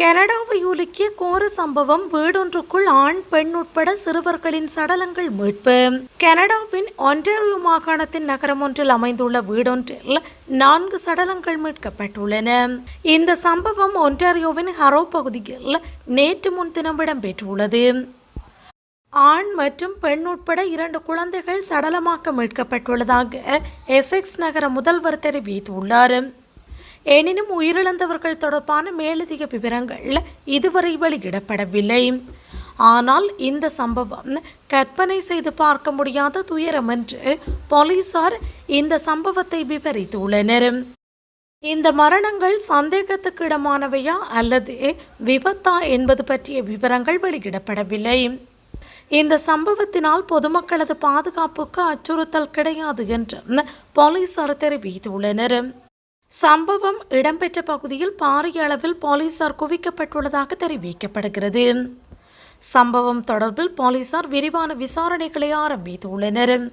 கனடாவை உலுக்கிய கோர சம்பவம் வீடொன்றுக்குள் ஆண் பெண் உட்பட சிறுவர்களின் சடலங்கள் மீட்பு. கனடாவின் ஒன்டாரியோ மாகாணத்தின் நகரம் ஒன்றில் அமைந்துள்ள வீடொன்றில் நான்கு சடலங்கள் மீட்கப்பட்டுள்ளன. இந்த சம்பவம் ஒன்டாரியோவின் ஹரோ பகுதியில் நேற்று முன்தினம் இடம்பெற்றுள்ளது. ஆண் மற்றும் பெண் உட்பட இரண்டு குழந்தைகள் சடலமாக்க மீட்கப்பட்டுள்ளதாக எசெக்ஸ் நகர முதல்வர் தெரிவித்துள்ளார். எனினும் உயிரிழந்தவர்கள் தொடர்பான மேலதிக விவரங்கள் இதுவரை வெளியிடப்படவில்லை. ஆனால் இந்த சம்பவம் கற்பனை செய்து பார்க்க முடியாத துயரம் என்று போலீசார் இந்த சம்பவத்தை விவரித்துள்ளனர். இந்த மரணங்கள் சந்தேகத்துக்கு இடமானவையா அல்லது விபத்தா என்பது பற்றிய விவரங்கள் வெளியிடப்படவில்லை. இந்த சம்பவத்தினால் பொதுமக்களது பாதுகாப்புக்கு அச்சுறுத்தல் கிடையாது என்றும் போலீசார் தெரிவித்துள்ளனர். சம்பவம் இடம்பெற்ற பகுதியில் பாரிய அளவில் போலீசார் குவிக்கப்பட்டுள்ளதாக தெரிவிக்கப்படுகிறது. சம்பவம் தொடர்பில் போலீசார் விரிவான விசாரணைகளை ஆரம்பித்துள்ளனர்.